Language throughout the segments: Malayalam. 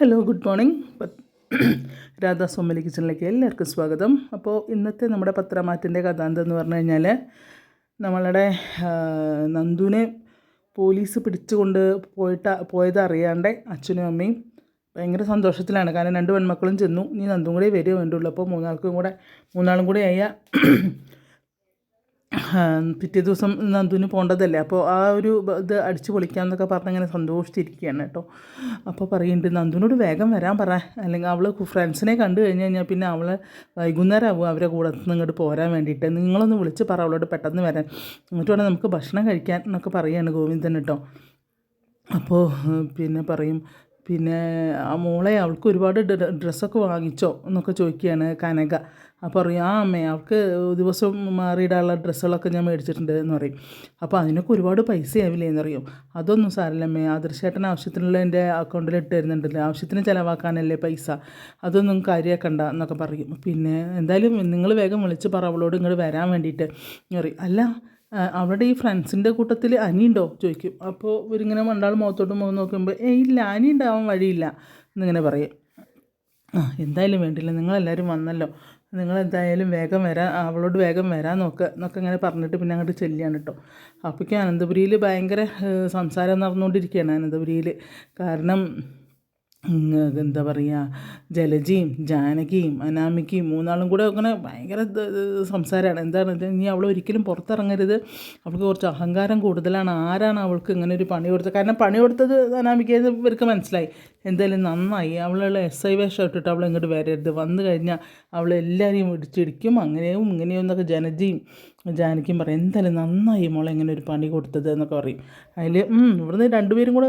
ഹലോ ഗുഡ് മോർണിംഗ് രാധാ സോമലി കിച്ചണിലേക്ക് എല്ലാവർക്കും സ്വാഗതം. അപ്പോൾ ഇന്നത്തെ നമ്മുടെ പത്രമാറ്റിന്റെ കഥ എന്ന് പറഞ്ഞു കഴിഞ്ഞാൽ നമ്മളുടെ നന്ദുവിനെ പോലീസ് പിടിച്ചുകൊണ്ട് പോയിട്ട് പോയത് അറിയാണ്ട് അച്ഛനും അമ്മയും ഭയങ്കര സന്തോഷത്തിലാണ്. കാരണം രണ്ട് പെൺമക്കളും ചെന്നു. ഇനി നന്ദും കൂടെ വരിക വേണ്ടുള്ളൂ അപ്പോൾ മൂന്നാൾക്കും കൂടെ മൂന്നാളും കൂടെ ആയ പിറ്റേ ദിവസം നന്ദുവിന് പോകേണ്ടതല്ലേ അപ്പോൾ ആ ഒരു ഇത് അടിച്ചു പൊളിക്കാമെന്നൊക്കെ പറഞ്ഞ് അങ്ങനെ സന്തോഷിച്ചിരിക്കുകയാണ് കേട്ടോ. അപ്പോൾ പറയുന്നുണ്ട് നന്ദുവിനോട് വേഗം വരാൻ പറ. അല്ലെങ്കിൽ അവൾ ഫ്രണ്ട്സിനെ കണ്ടു കഴിഞ്ഞ് കഴിഞ്ഞാൽ പിന്നെ അവൾ വൈകുന്നേരം ആവും അവരെ കൂടെ ഇങ്ങോട്ട് പോരാൻ വേണ്ടിയിട്ട്. നിങ്ങളൊന്ന് വിളിച്ച് പറ അവളോട് പെട്ടെന്ന് വരാൻ. എന്നിട്ട് വേണം നമുക്ക് ഭക്ഷണം കഴിക്കാൻ എന്നൊക്കെ പറയുകയാണ് ഗോവിന്ദൻ കേട്ടോ. അപ്പോൾ പിന്നെ പറയും പിന്നെ ആ മോളെ അവൾക്ക് ഒരുപാട് ഡ്ര- ഡ്രസ്സൊക്കെ വാങ്ങിച്ചോ എന്നൊക്കെ ചോദിക്കുകയാണ് കനക. അപ്പോൾ പറയും ആ അമ്മേ അവൾക്ക് ദിവസം മാറിയിടാനുള്ള ഡ്രസ്സുകളൊക്കെ ഞാൻ മേടിച്ചിട്ടുണ്ട് എന്ന് പറയും. അപ്പോൾ അതിനൊക്കെ ഒരുപാട് പൈസ ആവില്ലേ എന്നറിയും അതൊന്നും സാരല്ല അമ്മേ. ആദർശേട്ടൻ ആവശ്യത്തിനുള്ള എന്റെ അക്കൗണ്ടിൽ ഇട്ട് തരുന്നുണ്ടല്ലോ ആവശ്യത്തിന് ചിലവാക്കാനല്ലേ പൈസ? അതൊന്നും കാര്യമാക്കണ്ട എന്നൊക്കെ പറയും. പിന്നെ എന്തായാലും നിങ്ങൾ വേഗം വിളിച്ച് പറ അവളോട് ഇങ്ങോട്ട് വരാൻ വേണ്ടിയിട്ട് പറയും. അല്ല അവിടെ ഈ ഫ്രണ്ട്സിന്റെ കൂട്ടത്തിൽ അനിയുണ്ടോ? ചോദിക്കും. അപ്പോൾ ഇവരിങ്ങനെ മണ്ടാൾ മുഖത്തോട്ട് മുഖം നോക്കുമ്പോൾ ഏ ഇല്ല അനി ഉണ്ടാവാൻ വഴിയില്ല എന്നിങ്ങനെ പറയും. ആ എന്തായാലും വേണ്ടില്ല. നിങ്ങളെല്ലാവരും വന്നല്ലോ. നിങ്ങളെന്തായാലും വേഗം വരാൻ അവളോട് വേഗം വരാൻ നോക്കുക എന്നൊക്കെ ഇങ്ങനെ പറഞ്ഞിട്ട് പിന്നെ അങ്ങോട്ട് ചെല്ലുകയാണ് കേട്ടോ. അപ്പോഴേക്കും അനന്തപുരിയിൽ ഭയങ്കര സംസാരം നടന്നുകൊണ്ടിരിക്കുകയാണ് അനന്തപുരിയിൽ കാരണം എന്താ പറയുക ജലജയും ജാനകിയും അനാമികയും മൂന്നാളും കൂടെ അങ്ങനെ ഭയങ്കര സംസാരമാണ് എന്താണ് നീ അവൾ ഒരിക്കലും പുറത്തിറങ്ങരുത്. അവൾക്ക് കുറച്ച് അഹങ്കാരം കൂടുതലാണ്. ആരാണ് അവൾക്ക് ഇങ്ങനെ ഒരു പണി കൊടുത്തത്? കാരണം പണി കൊടുത്തത് അനാമിക്ക ഇവർക്ക് മനസ്സിലായി. എന്തായാലും നന്നായി. അവളുള്ള എസ് ഐ വേഷം ഇട്ടിട്ട് അവൾ ഇങ്ങോട്ട് വരരുത്. വന്നു കഴിഞ്ഞാൽ അവൾ എല്ലാവരെയും ഇടിച്ചിടിക്കും. അങ്ങനെയും ഇങ്ങനെയും എന്നൊക്കെ ജനജയും ജാനകിയും പറയും എന്തായാലും നന്നായി മോളെ ഇങ്ങനെ ഒരു പണി കൊടുത്തത് എന്നൊക്കെ പറയും. അതിൽ ഇവിടുന്ന് രണ്ടുപേരും കൂടെ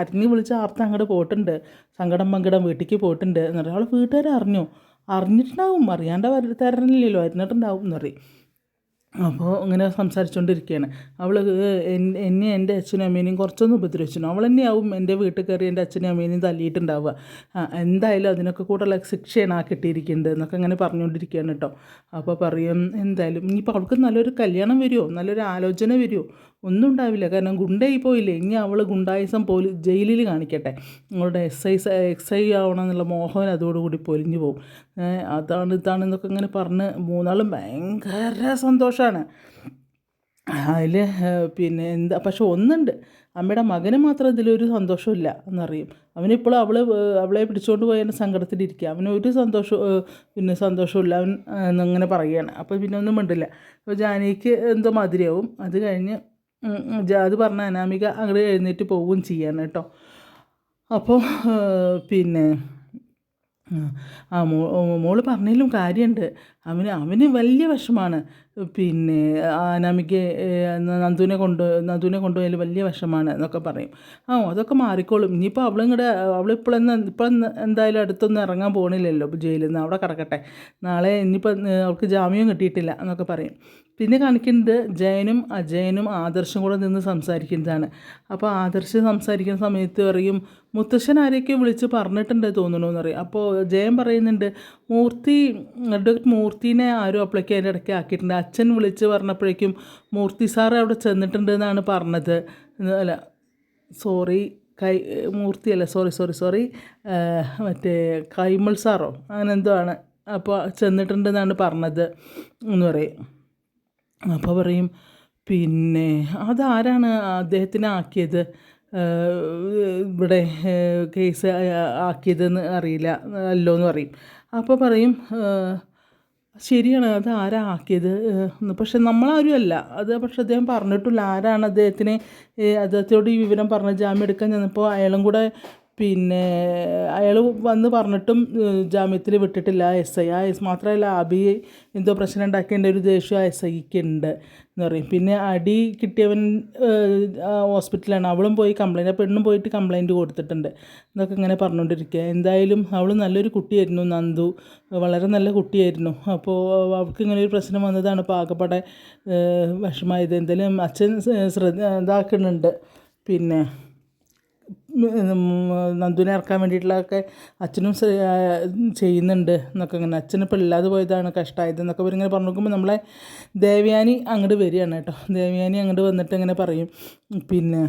അരിഞ്ഞ് വിളിച്ച് ആർത്ത് അങ്ങോട്ട് പോയിട്ടുണ്ട്. സങ്കടം പങ്കിടം വീട്ടിലേക്ക് പോയിട്ടുണ്ട് എന്ന് പറയും. അവൾ വീട്ടുകാർ അറിഞ്ഞു? അറിഞ്ഞിട്ടുണ്ടാവും. അറിയാണ്ട് തരണില്ലല്ലോ. അറിഞ്ഞിട്ടുണ്ടാവും എന്ന് പറയും. അപ്പോൾ ഇങ്ങനെ സംസാരിച്ചുകൊണ്ടിരിക്കുകയാണ് അവൾ എന്നെ എന്റെ അച്ഛനും അമ്മേനെയും കുറച്ചൊന്നും ഉപദ്രവിച്ചു അവൾ തന്നെയാവും എന്റെ വീട്ടിൽ കയറി എന്റെ അച്ഛനും അമ്മേനെയും തല്ലിയിട്ടുണ്ടാവുക. എന്തായാലും അതിനൊക്കെ കൂടുതൽ ശിക്ഷയാണ് ആ കിട്ടിയിരിക്കുന്നത് എന്നൊക്കെ അങ്ങനെ പറഞ്ഞുകൊണ്ടിരിക്കുകയാണ് കേട്ടോ. അപ്പോൾ പറയും എന്തായാലും ഇനിയിപ്പോൾ അവൾക്ക് നല്ലൊരു കല്യാണം വരുമോ നല്ലൊരു ആലോചന വരുമോ ഒന്നും ഉണ്ടാവില്ല കാരണം ഗുണ്ടായി പോയില്ലേ? ഇനി അവൾ ഗുണ്ടായിസം പോലി ജയിലിൽ കാണിക്കട്ടെ. അവളുടെ എസ് ഐ എക്സ് ആവണം എന്നുള്ള മോഹൻ അതോടുകൂടി പൊലിഞ്ഞു പോകും അതാണ് അതാണ് ഇതാണെന്നൊക്കെ ഇങ്ങനെ പറഞ്ഞ് മൂന്നാളും ഭയങ്കര സന്തോഷമാണ് അതിൽ പിന്നെ എന്താ പക്ഷെ ഒന്നുണ്ട്. അമ്മയുടെ മകന് മാത്രം ഇതിലൊരു സന്തോഷമില്ല എന്നറിയും. അവനിപ്പോൾ അവൾ അവളെ പിടിച്ചുകൊണ്ട് പോയ സങ്കടത്തിലിരിക്കുക അവനൊരു സന്തോഷം പിന്നെ സന്തോഷമില്ല അവൻ അങ്ങനെ പറയുകയാണ്. അപ്പോൾ പിന്നെ ഒന്നും മിണ്ടില്ല. അപ്പോൾ ജാനകിക്ക് എന്തോ മധുരയാവും അത് കഴിഞ്ഞ് അത് പറഞ്ഞ അനാമിക അങ്ങോട്ട് എഴുന്നേറ്റ് പോവുകയും ചെയ്യാണ് കേട്ടോ. അപ്പോൾ പിന്നെ ആ മോ മോൾ പറഞ്ഞതിലും കാര്യമുണ്ട് അവന് അവന് വലിയ വിഷമാണ്. പിന്നെ അനാമിക്ക് നന്ദുവിനെ കൊണ്ട് നന്ദുവിനെ കൊണ്ടുപോയാൽ വലിയ വിഷമാണ് എന്നൊക്കെ പറയും. ആ അതൊക്കെ മാറിക്കോളും. ഇനിയിപ്പോൾ അവളും അവളിങ്ങടെ അവളിപ്പോഴെന്ന് ഇപ്പം എന്തായാലും അടുത്തൊന്നും ഇറങ്ങാൻ പോകണില്ലല്ലോ ജയിലിൽ നിന്ന്. അവിടെ കിടക്കട്ടെ നാളെ ഇനിയിപ്പോൾ അവൾക്ക് ജാമ്യം കിട്ടിയിട്ടില്ല എന്നൊക്കെ പറയും. പിന്നെ കാണിക്കുന്നത് ജയനും അജയനും ആദർശും കൂടെ നിന്ന് സംസാരിക്കുന്നതാണ്. അപ്പോൾ ആദർശ് സംസാരിക്കുന്ന സമയത്ത് പറയും മുത്തശ്ശൻ ആരെയൊക്കെ വിളിച്ച് പറഞ്ഞിട്ടുണ്ട് തോന്നണമെന്ന് എന്ന് പറയും അപ്പോൾ ജയൻ പറയുന്നുണ്ട് മൂർത്തി അഡ്വക്കേറ്റ് മൂർത്തിനെ ആരും അപ്പോഴേക്കും അതിന്റെ ഇടയ്ക്ക് ആക്കിയിട്ടുണ്ട്. അച്ഛൻ വിളിച്ച് പറഞ്ഞപ്പോഴേക്കും മൂർത്തി സാർ അവിടെ ചെന്നിട്ടുണ്ട് എന്നാണ് പറഞ്ഞത് അല്ല സോറി കൈ മൂർത്തിയല്ല സോറി സോറി സോറി മറ്റേ കൈമൾ സാറോ അങ്ങനെ എന്തോ ആണ്. അപ്പോൾ ചെന്നിട്ടുണ്ടെന്നാണ് പറഞ്ഞത് എന്ന് പറയും. അപ്പോൾ പറയും പിന്നെ അതാരാണ് അദ്ദേഹത്തിനെ ആക്കിയത്? ഇവിടെ കേസ് ആക്കിയതെന്ന് അറിയില്ല അല്ലോ എന്ന് പറയും. അപ്പോൾ പറയും ശരിയാണ് അത് ആരാ ആക്കിയത്? പക്ഷെ നമ്മളാരും അല്ല. അത് പക്ഷെ അദ്ദേഹം പറഞ്ഞിട്ടില്ല. ആരാണ് അദ്ദേഹത്തിനെ അദ്ദേഹത്തോട് ഈ വിവരം പറഞ്ഞ് ജാമ്യം എടുക്കാൻ ചെന്നപ്പോൾ അയാളും കൂടെ പിന്നെ അയാൾ വന്ന് പറഞ്ഞിട്ടും ജാമ്യത്തിൽ വിട്ടിട്ടില്ല. എസ് ഐ ആ എസ് മാത്രമല്ല അബി എന്തോ പ്രശ്നം ഉണ്ടാക്കേണ്ട ഒരു ദേഷ്യം ആ എസ് ഐക്ക് ഉണ്ട് എന്ന് പറയും. പിന്നെ അടി കിട്ടിയവൻ ഹോസ്പിറ്റലാണ് അവളും പോയി കംപ്ലൈന്റ് ആ പെണ്ണും പോയിട്ട് കംപ്ലൈന്റ് കൊടുത്തിട്ടുണ്ട് എന്നൊക്കെ ഇങ്ങനെ പറഞ്ഞുകൊണ്ടിരിക്കുക. എന്തായാലും അവൾ നല്ലൊരു കുട്ടിയായിരുന്നു നന്ദു. വളരെ നല്ല കുട്ടിയായിരുന്നു. അപ്പോൾ അവൾക്ക് ഇങ്ങനെ ഒരു പ്രശ്നം വന്നതാണ്. ഇപ്പോൾ വിഷമായത്. എന്തായാലും അച്ഛൻ ശ്രദ്ധ ഇതാക്കുന്നുണ്ട്. പിന്നെ നന്ദുവിനെ ഇറക്കാൻ വേണ്ടിയിട്ടുള്ളതൊക്കെ അച്ഛനും ചെയ്യുന്നുണ്ട് എന്നൊക്കെ ഇങ്ങനെ. അച്ഛനിപ്പോൾ ഇല്ലാതെ പോയതാണ് കഷ്ടമായത് എന്നൊക്കെ ഇവരിങ്ങനെ പറഞ്ഞു നോക്കുമ്പോൾ നമ്മളെ ദേവയാനി അങ്ങോട്ട് വരികയാണ് കേട്ടോ. ദേവയാനി അങ്ങോട്ട് വന്നിട്ട് ഇങ്ങനെ പറയും. പിന്നെ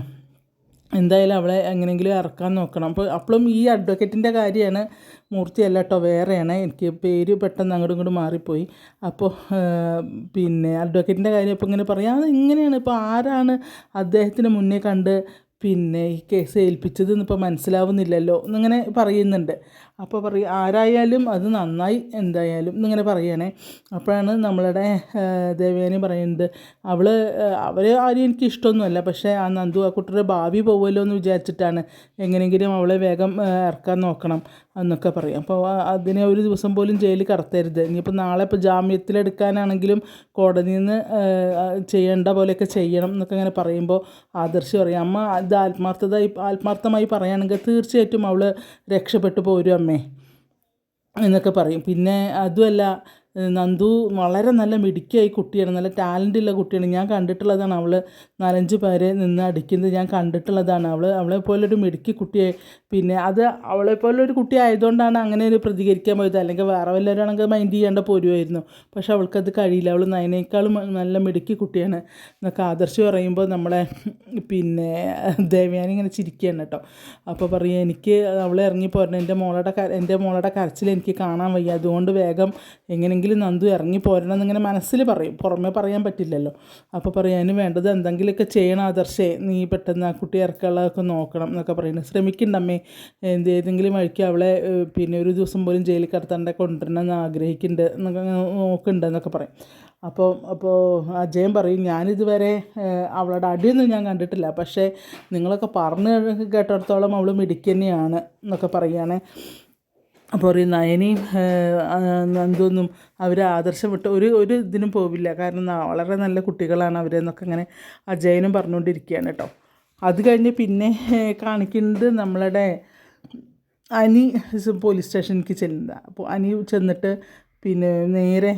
എന്തായാലും അവളെ എങ്ങനെയെങ്കിലും ഇറക്കാൻ നോക്കണം. അപ്പോൾ അപ്പോഴും ഈ അഡ്വക്കേറ്റിന്റെ കാര്യമാണ് മൂർത്തിയല്ല കേട്ടോ വേറെയാണ്. എനിക്ക് പേര് പെട്ടെന്ന് അങ്ങോട്ടും ഇങ്ങോട്ടും മാറിപ്പോയി. അപ്പോൾ പിന്നെ അഡ്വക്കേറ്റിന്റെ കാര്യം ഇപ്പോൾ ഇങ്ങനെ പറയാം. അത് ഇങ്ങനെയാണ്. ഇപ്പോൾ ആരാണ് അദ്ദേഹത്തിന് മുന്നേ കണ്ട് പിന്നെ ഈ കേസ് ഏൽപ്പിച്ചത് എന്നിപ്പോൾ മനസ്സിലാവുന്നില്ലല്ലോ എന്നിങ്ങനെ പറയുന്നുണ്ട്. അപ്പോൾ പറയും ആരായാലും അത് നന്നായി എന്തായാലും എന്നിങ്ങനെ പറയണേ. അപ്പോഴാണ് നമ്മളുടെ ദേവയാനി പറയുന്നത്. അവൾ അവർ ആരും എനിക്ക് ഇഷ്ടമൊന്നുമല്ല. പക്ഷേ ആ നന്ദു ആ കുട്ടിയുടെ ഭാവി പോകുമല്ലോ എന്ന് വിചാരിച്ചിട്ടാണ് എങ്ങനെയെങ്കിലും അവളെ വേഗം ഇറക്കാൻ നോക്കണം എന്നൊക്കെ പറയും. അപ്പോൾ അതിനെ ഒരു ദിവസം പോലും ജയിലിൽ കടത്തരുത്. ഇനിയിപ്പോൾ നാളെ ഇപ്പോൾ ജാമ്യത്തിലെടുക്കാനാണെങ്കിലും കോടതിയിൽ നിന്ന് ചെയ്യേണ്ട പോലെയൊക്കെ ചെയ്യണം എന്നൊക്കെ ഇങ്ങനെ പറയുമ്പോൾ ആദർശ് പറയും. അമ്മ ഇത് ആത്മാർത്ഥത ആത്മാർത്ഥമായി പറയുകയാണെങ്കിൽ തീർച്ചയായിട്ടും അവൾ രക്ഷപ്പെട്ടു പോരും അമ്മേ എന്നൊക്കെ പറയും. പിന്നെ അതുമല്ല നന്ദു വളരെ നല്ല മിടുക്കിയായി കുട്ടിയാണ് നല്ല ടാലന്റ് ഉള്ള കുട്ടിയാണ്. ഞാൻ കണ്ടിട്ടുള്ളതാണ് അവൾ നാലഞ്ച് പേരെ നിന്ന് അടിക്കുന്നത്. ഞാൻ കണ്ടിട്ടുള്ളതാണ് അവൾ അവളെ പോലൊരു മിടുക്കി കുട്ടിയെ. പിന്നെ അത് അവളെ പോലൊരു കുട്ടി ആയതുകൊണ്ടാണ് അങ്ങനെ ഒരു പ്രതികരിക്കാൻ പോയത്. അല്ലെങ്കിൽ വേറെ വല്ലവരാണെങ്കിൽ മൈൻഡ് ചെയ്യേണ്ട പോരുമായിരുന്നു പക്ഷെ അവൾക്കത് കഴിയില്ല. അവൾ നയനേക്കാളും നല്ല മിടുക്കി കുട്ടിയാണ് എന്നൊക്കെ ആദർശ് പറയുമ്പോൾ നമ്മളെ പിന്നെ ദേവയാനി ഇങ്ങനെ ചിരിക്കുകയാണ് കേട്ടോ. അപ്പോൾ പറയും എനിക്ക് അവളെ ഇറങ്ങി പോരണം. എന്റെ മോളുടെ എന്റെ മോളുടെ കരച്ചിൽ എനിക്ക് കാണാൻ വയ്യ. അതുകൊണ്ട് വേഗം എങ്ങനെയെങ്കിലും നന്ദു ഇറങ്ങി പോരണം എന്നിങ്ങനെ മനസ്സിൽ പറയും. പുറമേ പറയാൻ പറ്റില്ലല്ലോ. അപ്പോൾ പറയും അതിന് വേണ്ടത് എന്തെങ്കിലുമൊക്കെ ചെയ്യണം ആദർശേ. നീ പെട്ടെന്ന് ആ കുട്ടി ഇറക്കാനുള്ളതൊക്കെ നോക്കണം എന്നൊക്കെ പറയുന്നത് ശ്രമിക്കണ്ടമ്മേ എന്ത് ഏതെങ്കിലും വഴിക്ക് അവളെ പിന്നെ ഒരു ദിവസം പോലും ജയിലിൽ കിടത്താണ്ട് കൊണ്ടുവരണം എന്ന് ആഗ്രഹിക്കുന്നുണ്ട് എന്നൊക്കെ നോക്കുന്നുണ്ട് എന്നൊക്കെ പറയും. അപ്പോൾ അപ്പോൾ അജയൻ പറയും ഞാനിതുവരെ അവളുടെ അടിയൊന്നും ഞാൻ കണ്ടിട്ടില്ല. പക്ഷേ നിങ്ങളൊക്കെ പറഞ്ഞ് കേട്ടിടത്തോളം അവൾ മിടുക്കി തന്നെയാണ് എന്നൊക്കെ പറയുകയാണ്. അപ്പോൾ പറയും എന്തൊന്നും നന്ദൊന്നും അവർ ആദർശം വിട്ട് ഒരു ഒരു ഇതിനും പോവില്ല. കാരണം വളരെ നല്ല കുട്ടികളാണ് അവരെന്നൊക്കെ അങ്ങനെ അജയനും പറഞ്ഞുകൊണ്ടിരിക്കുകയാണ് കേട്ടോ. അത് കഴിഞ്ഞ് പിന്നെ കാണിക്കുന്നത് നമ്മളുടെ അനി പോലീസ് സ്റ്റേഷനിലേക്ക് ചെല്ലുന്നത് അപ്പോൾ അനി ചെന്നിട്ട് പിന്നെ നേരെ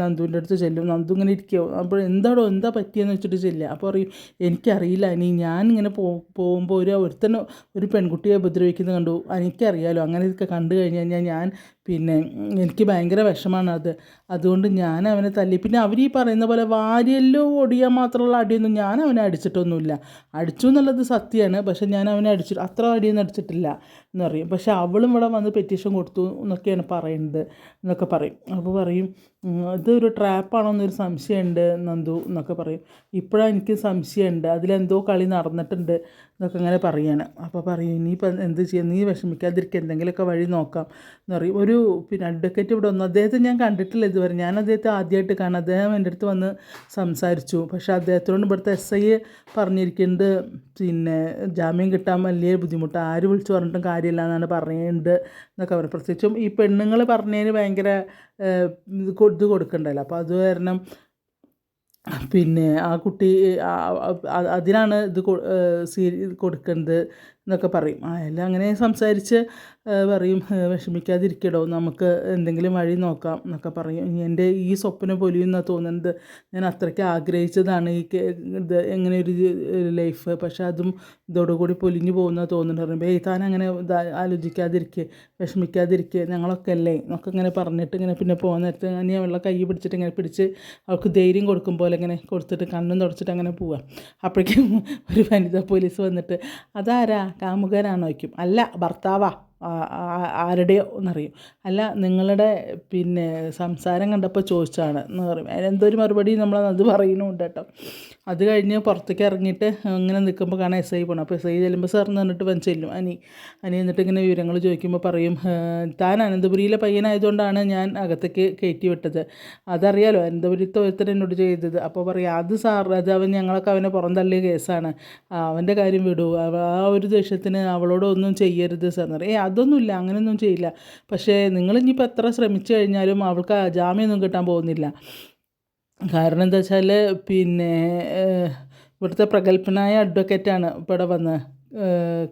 നന്ദുവിന്റെ അടുത്ത് ചെല്ലും. നന്ദു ഇങ്ങനെ ഇരിക്കുമോ അപ്പോൾ എന്താടോ എന്താ പറ്റിയെന്ന് വെച്ചിട്ട് ചെല്ലുക അപ്പോൾ പറയും എനിക്കറിയില്ല അനി ഞാൻ ഇങ്ങനെ പോ പോകുമ്പോൾ ഒരു ഒരുത്തൻ ഒരു പെൺകുട്ടിയെ ഉപദ്രവിക്കുന്നത് കണ്ടു. എനിക്കറിയാലോ. അങ്ങനെ ഇതൊക്കെ കണ്ടു കഴിഞ്ഞ് കഴിഞ്ഞാൽ ഞാൻ പിന്നെ എനിക്ക് ഭയങ്കര വിഷമാണ് അത്. അതുകൊണ്ട് ഞാൻ അവനെ തല്ലി. പിന്നെ അവർ ഈ പറയുന്ന പോലെ വാരിയല്ലോ ഒടിയാൻ മാത്രമുള്ള അടിയൊന്നും ഞാൻ അവനെ അടിച്ചിട്ടൊന്നുമില്ല. അടിച്ചു എന്നുള്ളത് സത്യമാണ്. പക്ഷെ ഞാൻ അവനെ അടിച്ചു അത്ര അടിയൊന്നും അടിച്ചിട്ടില്ല എന്ന് പറയും. പക്ഷെ അവളും ഇവിടെ വന്ന് പെറ്റീഷൻ കൊടുത്തു എന്നൊക്കെയാണ് പറയുന്നത് എന്നൊക്കെ പറയും. അപ്പോൾ പറയും ഇതൊരു ട്രാപ്പാണോന്നൊരു സംശയമുണ്ട് നന്ദു എന്നൊക്കെ പറയും. ഇപ്പോഴാണ് എനിക്ക് സംശയമുണ്ട് അതിലെന്തോ കളി നടന്നിട്ടുണ്ട് എന്നൊക്കെ ഇങ്ങനെ പറയാണ്. അപ്പോൾ പറയും ഇനിയിപ്പോൾ എന്ത് ചെയ്യാം? നീ വിഷമിക്കാതിരിക്കുക എന്തെങ്കിലുമൊക്കെ വഴി നോക്കാം എന്ന് പറയും. ഒരു പിന്നെ അഡ്വക്കേറ്റ് ഇവിടെ വന്നു. അദ്ദേഹത്തെ ഞാൻ കണ്ടിട്ടില്ല ഇതുവരെ. ഞാൻ അദ്ദേഹത്തെ ആദ്യമായിട്ട് കാണാം അദ്ദേഹം എന്റെ അടുത്ത് വന്ന് സംസാരിച്ചു. പക്ഷേ അദ്ദേഹത്തിനോട് ഇവിടുത്തെ എസ് ഐ പറഞ്ഞിരിക്കുന്നത് പിന്നെ ജാമ്യം കിട്ടാൻ വലിയ ബുദ്ധിമുട്ട്. ആര് വിളിച്ചു പറഞ്ഞിട്ടും കാര്യമില്ല എന്നാണ് പറയുന്നത് എന്നൊക്കെ പറയും പ്രത്യേകിച്ചും ഈ പെണ്ണുങ്ങൾ പറഞ്ഞതിന് ഭയങ്കര ഇത് കൊടുക്കണ്ടല്ലോ. അപ്പോൾ അത് കാരണം പിന്നെ ആ കുട്ടി അതിനാണ് ഇത് കൊടുക്കുന്നത് എന്നൊക്കെ പറയും. ആ എല്ലാം അങ്ങനെ സംസാരിച്ച് പറയും വിഷമിക്കാതിരിക്കടോ നമുക്ക് എന്തെങ്കിലും വഴി നോക്കാം എന്നൊക്കെ പറയും. എന്റെ ഈ സ്വപ്നം പൊലിയുന്ന തോന്നുന്നത് ഞാൻ അത്രയ്ക്ക് ആഗ്രഹിച്ചതാണ് ഈ ഇത് എങ്ങനെ ഒരു ലൈഫ് പക്ഷെ അതും ഇതോടുകൂടി പൊലിഞ്ഞു പോകുന്ന തോന്നുന്നുണ്ട് പറയുമ്പോൾ ഏയ് താൻ അങ്ങനെ ആലോചിക്കാതിരിക്കുക വിഷമിക്കാതിരിക്കുക ഞങ്ങളൊക്കെ അല്ലേ? എന്നൊക്കെ ഇങ്ങനെ പറഞ്ഞിട്ട് ഇങ്ങനെ പിന്നെ പോകുന്ന നേരത്ത് ഞാൻ അവളുടെ കൈ പിടിച്ചിട്ട് ഇങ്ങനെ പിടിച്ച് അവൾക്ക് ധൈര്യം കൊടുക്കും പോലെ ഇങ്ങനെ കൊടുത്തിട്ട് കണ്ണും തുടച്ചിട്ട് അങ്ങനെ പോവാം. അപ്പോഴേക്കും ഒരു വനിതാ പോലീസ് വന്നിട്ട് അതാരാ? കാമുകനാണോ വയ്ക്കും. അല്ല ഭർത്താവാ ആരുടെയോ എന്നറിയും അല്ല നിങ്ങളുടെ പിന്നെ സംസാരം കണ്ടപ്പോൾ ചോദിച്ചാണ് എന്ന് പറയും. അതിനെന്തൊരു മറുപടി നമ്മൾ പറയുന്നുണ്ട് കേട്ടോ. അത് കഴിഞ്ഞ് പുറത്തേക്ക് ഇറങ്ങിയിട്ട് ഇങ്ങനെ നിൽക്കുമ്പോൾ കാണാൻ എസ് ഐ പോകണം അപ്പോൾ എസ് ഐ ചെല്ലുമ്പോൾ സാർ എന്നിട്ട് വൻ ചെല്ലും. അനി അനി എന്നിട്ട് ഇങ്ങനെ വിവരങ്ങൾ ചോദിക്കുമ്പോൾ പറയും താൻ അനന്തപുരിയിലെ പയ്യനായതുകൊണ്ടാണ് ഞാൻ അകത്തേക്ക് കയറ്റി വിട്ടത്. അതറിയാലോ അനന്തപുരത്തെ ഒരുത്തർ എന്നോട് ചെയ്തത്. അപ്പോൾ പറയും അത് സാർ അത് അവൻ ഞങ്ങളൊക്കെ അവനെ പുറന്തള്ളിയ കേസാണ്. അവന്റെ കാര്യം വിടൂ. ആ ഒരു ദേഷ്യത്തിന് അവളോടൊന്നും ചെയ്യരുത് സാർ ഏ അതൊന്നുമില്ല അങ്ങനെയൊന്നും ചെയ്യില്ല. പക്ഷേ നിങ്ങൾ എത്ര ശ്രമിച്ചു കഴിഞ്ഞാലും അവൾക്ക് ജാമ്യമൊന്നും കിട്ടാൻ പോകുന്നില്ല. കാരണം എന്താ വെച്ചാൽ പിന്നെ ഇവിടുത്തെ പ്രഗത്ഭനായ അഡ്വക്കേറ്റാണ് ഇവിടെ വന്ന്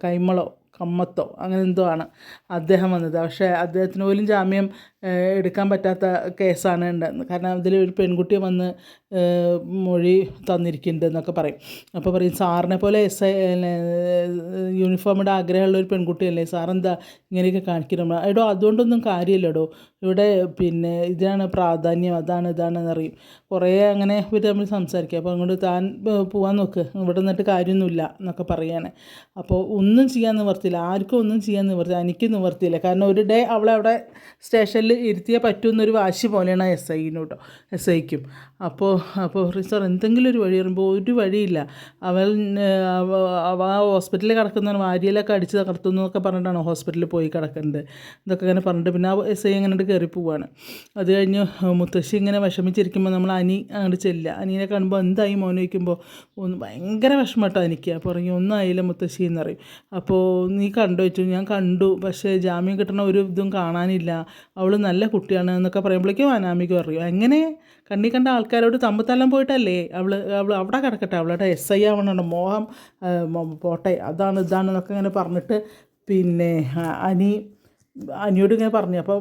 കൈമളോ. കമ്മത്തോ അങ്ങനെ എന്തോ ആണ് അദ്ദേഹം വന്നത്. പക്ഷേ അദ്ദേഹത്തിന് പോലും ജാമ്യം എടുക്കാൻ പറ്റാത്ത കേസാണ് ഉണ്ടായിരുന്നത് കാരണം അതിൽ ഒരു പെൺകുട്ടി വന്ന് മൊഴി തന്നിരിക്കുന്നുണ്ട് എന്നൊക്കെ പറയും. അപ്പോൾ പറയും സാറിനെ പോലെ എസ് ഐ യൂണിഫോമിടെ ആഗ്രഹമുള്ള ഒരു പെൺകുട്ടിയല്ലേ? സാറെന്താ ഇങ്ങനെയൊക്കെ കാണിക്കണം എടോ അതുകൊണ്ടൊന്നും കാര്യമില്ലടോ. ഇവിടെ പിന്നെ ഇതാണ് പ്രാധാന്യം. അതാണ് ഇതാണെന്ന് അറിയും കുറേ അങ്ങനെ ഇവർ തമ്മിൽ സംസാരിക്കുക അപ്പോൾ അങ്ങോട്ട് താൻ പോകാൻ നോക്ക്. ഇവിടെ നിന്നിട്ട് കാര്യമൊന്നുമില്ല എന്നൊക്കെ പറയാണ് അപ്പോൾ ഒന്നും ചെയ്യാൻ നിവർത്തിയില്ല. ആർക്കും ഒന്നും ചെയ്യാൻ നിവർത്തില്ല എനിക്ക് നിവർത്തിയില്ല. കാരണം ഒരു ഡേ അവളെ അവിടെ സ്റ്റേഷനിൽ ഇരുത്തിയേ പറ്റുമെന്നൊരു വാശി പോലെയാണ് എസ് ഐനോട്ടോ എസ് ഐക്കും അപ്പോൾ അപ്പോൾ സാർ എന്തെങ്കിലും ഒരു വഴി പറയുമ്പോൾ ഒരു വഴിയില്ല. അവൻ അവ അവ ആ ഹോസ്പിറ്റലിൽ കിടക്കുന്നതാണ് വാരിയിലൊക്കെ അടിച്ച് തകർത്തുന്നു എന്നൊക്കെ പറഞ്ഞിട്ടാണ് ഹോസ്പിറ്റലിൽ പോയി കിടക്കുന്നത് ഇതൊക്കെ ഇങ്ങനെ പറഞ്ഞിട്ട് പിന്നെ ആ എസ് ഐ അങ്ങനെ കയറി പോവാണ്. അത് കഴിഞ്ഞ് മുത്തശ്ശി ഇങ്ങനെ വിഷമിച്ചിരിക്കുമ്പോൾ നമ്മൾ അനി അങ്ങോട്ട് ചെല്ലുക. അനീനെ കാണുമ്പോൾ എന്തായി മോനെ വയ്ക്കുമ്പോൾ ഒന്ന് ഭയങ്കര വിഷമട്ടോ എനിക്ക്. അപ്പോൾ ഇറങ്ങി ഒന്നും ആയില്ല മുത്തശ്ശി എന്ന് പറയും. അപ്പോൾ നീ കണ്ടു വെച്ചു. ഞാൻ കണ്ടു. പക്ഷേ ജാമ്യം കിട്ടണ ഒരു ഇതും കാണാനില്ല. അവൾ നല്ല കുട്ടിയാണ് എന്നൊക്കെ പറയുമ്പോഴേക്കും അനാമിക്കും അറിയും എങ്ങനെ? കണ്ണി കണ്ട ആൾക്കാരോട് തമ്മിൽ പോയിട്ടല്ലേ? അവൾ അവൾ അവിടെ കിടക്കട്ടെ. അവളുടെ എസ് ഐ ആവണം മോഹം പോട്ടെ. അതാണ് ഇതാണ് എന്നൊക്കെ ഇങ്ങനെ പറഞ്ഞിട്ട് പിന്നെ അനി അനിയോട് ഇങ്ങനെ പറഞ്ഞു. അപ്പോൾ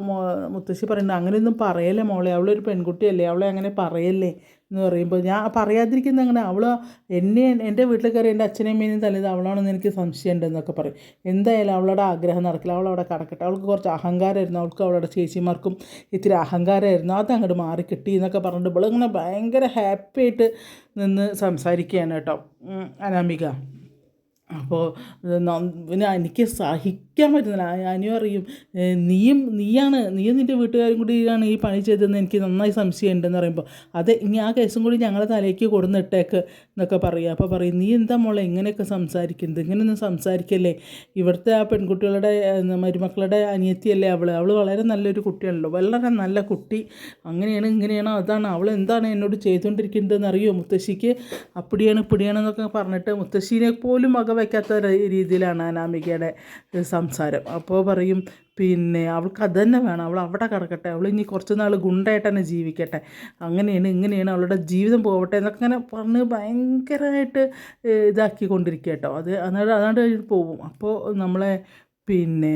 മുത്തശ്ശി പറയുന്നുണ്ട് അങ്ങനെയൊന്നും പറയല്ലേ മോളെ. അവളൊരു പെൺകുട്ടിയല്ലേ. അവളെ അങ്ങനെ പറയല്ലേ. എന്ന് പറയുമ്പോൾ ഞാൻ പറയാതിരിക്കുന്ന അങ്ങനെ അവൾ എന്നെ എന്റെ വീട്ടിൽ കയറി എന്റെ അച്ഛനെയും മീനും തല്ലിയത് അവളാണെന്ന് എനിക്ക് സംശയമുണ്ടെന്നൊക്കെ പറയും. എന്തായാലും അവളുടെ ആഗ്രഹം നടക്കില്ല. അവൾ കടക്കട്ടെ. അവൾക്ക് കുറച്ച് അഹങ്കാരമായിരുന്നു. അവൾക്ക് അവളുടെ ചേച്ചിമാർക്കും ഇത്തിരി അഹങ്കാരമായിരുന്നു. അത് അങ്ങോട്ട് മാറി കിട്ടി എന്നൊക്കെ പറഞ്ഞിട്ട് ഇവളിങ്ങനെ ഭയങ്കര ഹാപ്പി ആയിട്ട് നിന്ന് സംസാരിക്കുകയാണ് കേട്ടോ. അനാമിക. അപ്പോൾ പിന്നെ എനിക്ക് സഹിക്കാൻ പറ്റുന്നില്ല. അനു അറിയും. "ഏ, നീയും നീയാണ് നീയും നിന്റെ വീട്ടുകാരും കൂടിയാണ് ഈ പണി ചെയ്തതെന്ന് എനിക്ക് നന്നായി സംശയമുണ്ടെന്ന് പറയുമ്പോൾ അത് ഇനി ആ കേസും കൂടി ഞങ്ങളെ തലേക്ക് കൊടുന്നിട്ടേക്ക് എന്നൊക്കെ പറയും. അപ്പോൾ പറയും നീ എന്താ മോളെ ഇങ്ങനെയൊക്കെ സംസാരിക്കുന്നത്? ഇങ്ങനെയൊന്നും സംസാരിക്കല്ലേ? ഇവിടുത്തെ ആ പെൺകുട്ടികളുടെ മരുമക്കളുടെ അനിയത്തിയല്ലേ അവൾ അവൾ വളരെ നല്ലൊരു കുട്ടിയാണല്ലോ. വളരെ നല്ല കുട്ടി. അങ്ങനെയാണ് ഇങ്ങനെയാണ് അതാണ്. അവൾ എന്താണ് എന്നോട് ചെയ്തുകൊണ്ടിരിക്കുന്നതെന്ന് അറിയോ? മുത്തശ്ശിക്ക്? അപ്പടിയാണ് ഇപ്പടിയാണെന്നൊക്കെ പറഞ്ഞിട്ട് മുത്തശ്ശീനെ പോലും വക വയ്ക്കാത്ത രീതിയിലാണ് അനാമികയുടെ സംസാരം. അപ്പോൾ പറയും പിന്നെ അവൾക്ക് അത് തന്നെ വേണം. അവൾ അവിടെ കിടക്കട്ടെ. അവൾ ഇനി കുറച്ച് നാൾ ഗുണ്ടായിട്ട് തന്നെ ജീവിക്കട്ടെ. അങ്ങനെയാണ് ഇങ്ങനെയാണ് അവളുടെ ജീവിതം പോവട്ടെ എന്നൊക്കെ ഇങ്ങനെ പറഞ്ഞ് ഭയങ്കരമായിട്ട് ഇതാക്കി കൊണ്ടിരിക്കുക കേട്ടോ. അത് അതാണ് അതാണ്ട് പോകും. അപ്പോൾ നമ്മളെ പിന്നെ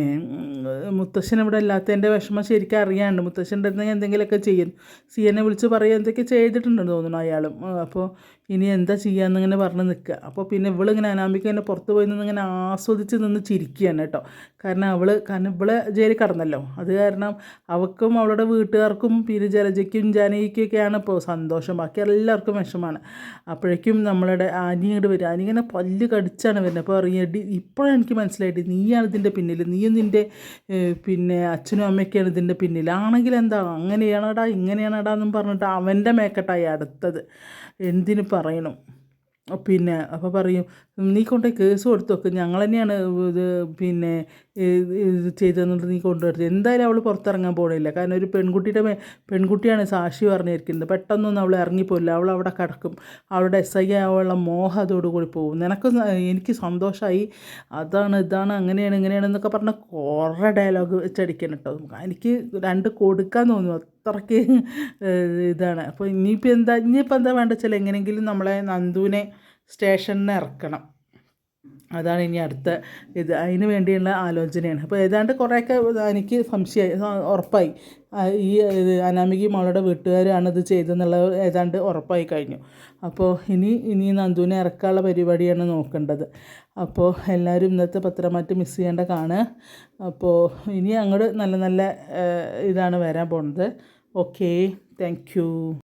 മുത്തശ്ശൻ ഇവിടെ ഇല്ലാത്തതിന്റെ വിഷമം ശരിക്കും അറിയാണ്ട് മുത്തശ്ശന്റെ എന്തെങ്കിലും എന്തെങ്കിലുമൊക്കെ ചെയ്യും. സി എന്നെ വിളിച്ച് പറയുക എന്തൊക്കെ ചെയ്തിട്ടുണ്ടെന്ന് തോന്നുന്നു അയാളും. അപ്പോൾ ഇനി എന്താ ചെയ്യാന്നിങ്ങനെ പറഞ്ഞ് നിൽക്കുക. അപ്പോൾ പിന്നെ ഇവളിങ്ങനെ അനാമിക എന്നെ പുറത്ത് പോയി നിന്ന് ഇങ്ങനെ ആസ്വദിച്ച് നിന്ന് ചിരിക്കുകയാണ് കേട്ടോ. കാരണം അവൾ കാരണം ഇവളെ ജയിലിൽ കടന്നല്ലോ. അത് കാരണം അവൾക്കും അവളുടെ വീട്ടുകാർക്കും പിന്നെ ജലജയ്ക്കും ജാനകിക്കൊക്കെയാണ് ഇപ്പോൾ സന്തോഷം. ബാക്കി എല്ലാവർക്കും വിഷമാണ് അപ്പോഴേക്കും നമ്മളുടെ ആനി ഇങ്ങോട്ട് വരും. ആനി ഇങ്ങനെ പല്ല് കടിച്ചാണ് വരുന്നത്. അപ്പോൾ അറിയാം ഇപ്പോഴാണ് എനിക്ക് മനസ്സിലായിട്ട് നീയാണ് ഇതിന്റെ പിന്നിൽ. നീയും നിന്റെ പിന്നെ അച്ഛനും അമ്മയൊക്കെയാണ് ഇതിന്റെ പിന്നിൽ. ആണെങ്കിൽ എന്താ? അങ്ങനെയാണടാ ഇങ്ങനെയാണടാ എന്നും പറഞ്ഞിട്ട് അവന്റെ മേക്കട്ടായി അടുത്തത്. എന്തിന് പറയണം? പിന്നെ അപ്പോൾ പറയും നീ കൊണ്ടുപോയി കേസ് കൊടുത്തു ഞങ്ങൾ തന്നെയാണ് ഇത് പിന്നെ ഇത് ചെയ്തതെന്നുള്ളത് നീ കൊണ്ടുവരുന്നത് എന്തായാലും അവൾ പുറത്തിറങ്ങാൻ പോകണില്ല കാരണം ഒരു പെൺകുട്ടിയുടെ പെൺകുട്ടിയാണ് സാക്ഷി പറഞ്ഞിരിക്കുന്നത്. പെട്ടെന്നൊന്നും അവൾ ഇറങ്ങിപ്പോയില്ല അവൾ അവിടെ കിടക്കും. അവളുടെ എസ് ഐ ആവുള്ള മോഹം അതോടുകൂടി പോകും. നിനക്ക് എനിക്ക് സന്തോഷമായി അതാണ് ഇതാണ് അങ്ങനെയാണ് ഇങ്ങനെയാണ് എന്നൊക്കെ പറഞ്ഞ കുറേ ഡയലോഗ് വെച്ചടിക്കണം കേട്ടോ. എനിക്ക് രണ്ട് കൊടുക്കാൻ തോന്നുന്നു. അത്രയ്ക്ക് ഇതാണ്. അപ്പോൾ ഇനിയിപ്പോൾ എന്താ ഇനിയിപ്പോൾ എന്താ വേണ്ട വെച്ചാൽ എങ്ങനെയെങ്കിലും നമ്മളെ നന്ദുവിനെ സ്റ്റേഷനിൽ ഇറക്കണം. അതാണ് ഇനി അടുത്ത ഇത്. അതിന് വേണ്ടിയുള്ള ആലോചനയാണ്. അപ്പോൾ ഏതാണ്ട് കുറേയൊക്കെ എനിക്ക് സംശയമായി ഉറപ്പായി. ഈ ഇത് മോളുടെ വീട്ടുകാരാണ് ഇത് ചെയ്തെന്നുള്ളത് ഏതാണ്ട് ഉറപ്പായി കഴിഞ്ഞു. അപ്പോൾ ഇനി ഇനി നന്ദുവിനെ ഇറക്കാനുള്ള പരിപാടിയാണ് നോക്കേണ്ടത്. അപ്പോൾ എല്ലാവരും ഇന്നത്തെ പത്രമാറ്റ് മിസ് ചെയ്യേണ്ട കാണുക. അപ്പോൾ ഇനി അങ്ങോട്ട് നല്ല നല്ല ഇതാണ് വരാൻ പോകുന്നത് Okay, thank you.